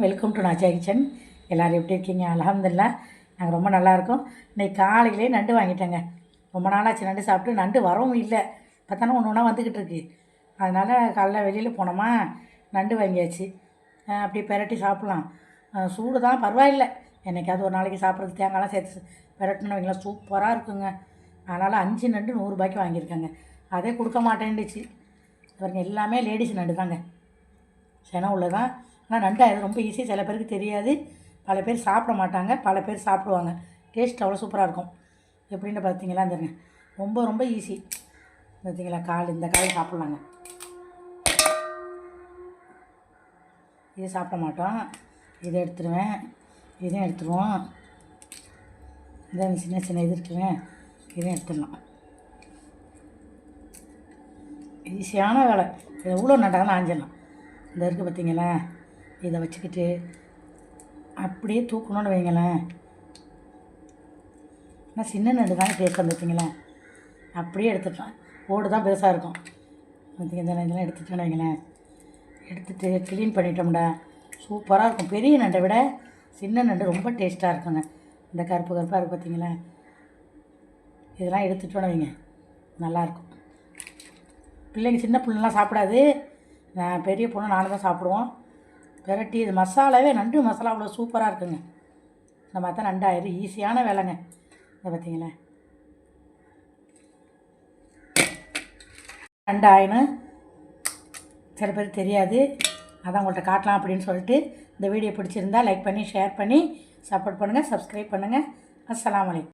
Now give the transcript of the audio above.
Welcome to நாச்சா kitchen எல்லோரும் எப்படி இருக்கீங்க? அலமதுல்லா நாங்கள் ரொம்ப நல்லாயிருக்கோம் இன்றைக்கி இன்னைக்கு காலையிலே நண்டு வாங்கிட்டேங்க. ரொம்ப நாளாச்சு நண்டு சாப்பிட்டு. நண்டு வரவும் இல்லை. பார்த்தானா ஒன்று ஒன்றா வந்துக்கிட்டு இருக்கு. அதனால் காலைல வெளியில் போனோமா நண்டு வாங்கியாச்சு. அப்படியே பெரட்டி சாப்பிட்லாம். சூடு தான் பரவாயில்லை. என்னைக்காவது ஒரு நாளைக்கு சாப்பிட்றது தேங்காய்லாம் சேர்த்து பெரட்டினு வைங்களா சூப்பராக இருக்குங்க. அதனால் அஞ்சு நண்டு நூறுரூபாய்க்கு வாங்கியிருக்காங்க. அதே கொடுக்க மாட்டேன்டுச்சு பாருங்க எல்லாமே லேடிஸ் நண்டு தாங்க சென உள்ளதான். ஆனால் நண்டு அது ரொம்ப ஈஸி சில பேருக்கு தெரியாது. பல பேர் சாப்பிட மாட்டாங்க. பல பேர் சாப்பிடுவாங்க. டேஸ்ட் அவ்வளோ சூப்பராக இருக்கும். எப்படின்னு பார்த்தீங்களா அந்த ரொம்ப ரொம்ப ஈஸி பார்த்தீங்களா கால் இந்த காய் சாப்பிட்லாங்க. இது சாப்பிட மாட்டோம். இதை எடுத்துருவேன். இதையும் எடுத்துருவோம். இந்த சின்ன சின்ன இது இருக்குவேன் இதையும் எடுத்துடலாம். ஈஸியான வேலை. இது எவ்வளோ நட்டாலும் ஆஞ்சிடலாம். இந்த இருக்குது பார்த்தீங்களா இதை வச்சுக்கிட்டு அப்படியே தூக்கணும்னு வைங்களேன். ஆனால் சின்ன நண்டு தானே டேஸ்ட் வந்துச்சிங்களேன். அப்படியே எடுத்துட்டோம் ஓடு தான் பெருசாக இருக்கும். பார்த்திங்க இந்த இதெல்லாம் எடுத்துட்டோன்னு வைங்களேன். எடுத்துட்டு க்ளீன் பண்ணிட்டோம்டா. சூப்பராக இருக்கும். பெரிய நண்டை விட சின்ன நண்டு ரொம்ப டேஸ்ட்டாக இருக்குங்க. இந்த கருப்பு கருப்பாக இருக்குது பார்த்தீங்களா இதெல்லாம் எடுத்துட்டோன்னு வைங்க. நல்லாயிருக்கும் பிள்ளைங்க சின்ன பிள்ளைலாம் சாப்பிடாது. நான் பெரிய பொண்ணு நானும் தான் சாப்பிடுவோம். பெரட்டி இது மசாலாவே நண்டு மசாலா அவ்வளோ சூப்பராக இருக்குங்க. இந்த மாதிரி தான் நண்டு ஈஸியான வேலைங்க. இதை பார்த்தீங்களா? நண்டாயின்னு சில பேர் தெரியாது. அதான் உங்கள்கிட்ட காட்டலாம் அப்படின்னு சொல்லிட்டு இந்த வீடியோ பிடிச்சிருந்தா லைக் பண்ணி ஷேர் பண்ணி சப்போர்ட் பண்ணுங்கள் சப்ஸ்கிரைப் பண்ணுங்கள் அஸ்லாம் வலைக்கம்